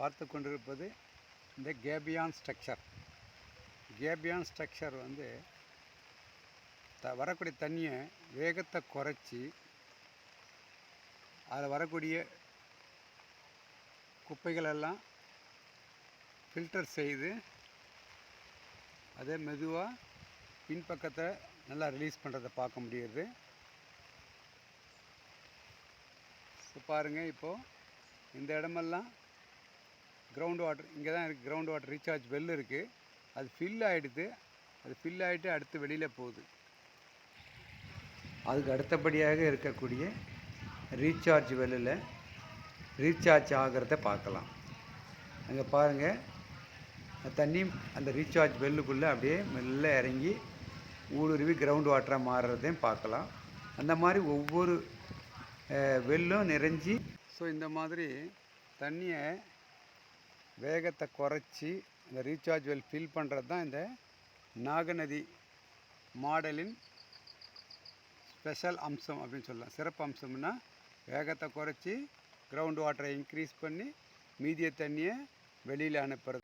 பார்த்து கொண்டிருப்பது இந்த கேபியான் ஸ்ட்ரக்சர். கேபியான் ஸ்ட்ரக்சர் வந்து த வரக்கூடிய தண்ணியை வேகத்தை குறைச்சி அதில் வரக்கூடிய குப்பைகளெல்லாம் ஃபில்டர் செய்து அதை மெதுவாக பின்பக்கத்தை நல்லா ரிலீஸ் பண்ணுறதை பார்க்க முடியுது. ஸோ பாருங்கள் இப்போது இந்த இடமெல்லாம் கிரவுண்ட் வாட்டர் இங்கே தான் இருக்குது கிரவுண்ட் வாட்டர் ரீசார்ஜ் வெல் இருக்குது அது ஃபில் ஆகிடுது அது ஃபில் ஆகிட்டு அடுத்து வெளியில் போகுது. அதுக்கு அடுத்தபடியாக இருக்கக்கூடிய ரீசார்ஜ் வெல்லில் ரீசார்ஜ் ஆகிறத பார்க்கலாம். அங்கே பாருங்கள் தண்ணி அந்த ரீசார்ஜ் வெல்லுக்குள்ளே அப்படியே மெல்ல இறங்கி ஊடுருவி கிரவுண்ட் வாட்டராக மாறுறதையும் பார்க்கலாம். அந்த மாதிரி ஒவ்வொரு வெல்லும் நிறைஞ்சி ஸோ இந்த மாதிரி தண்ணியை வேகத்தை குறைச்சி இந்த ரீசார்ஜ் வெல் ஃபில் பண்ணுறது தான் இந்த நாகநதி மாடலின் ஸ்பெஷல் அம்சம் அப்படின்னு சொல்லலாம். சிறப்பு அம்சம்னா வேகத்தை குறைச்சி கிரவுண்ட் வாட்டரை இன்க்ரீஸ் பண்ணி மீதிய தண்ணியை வெளியில் அனுப்புறது.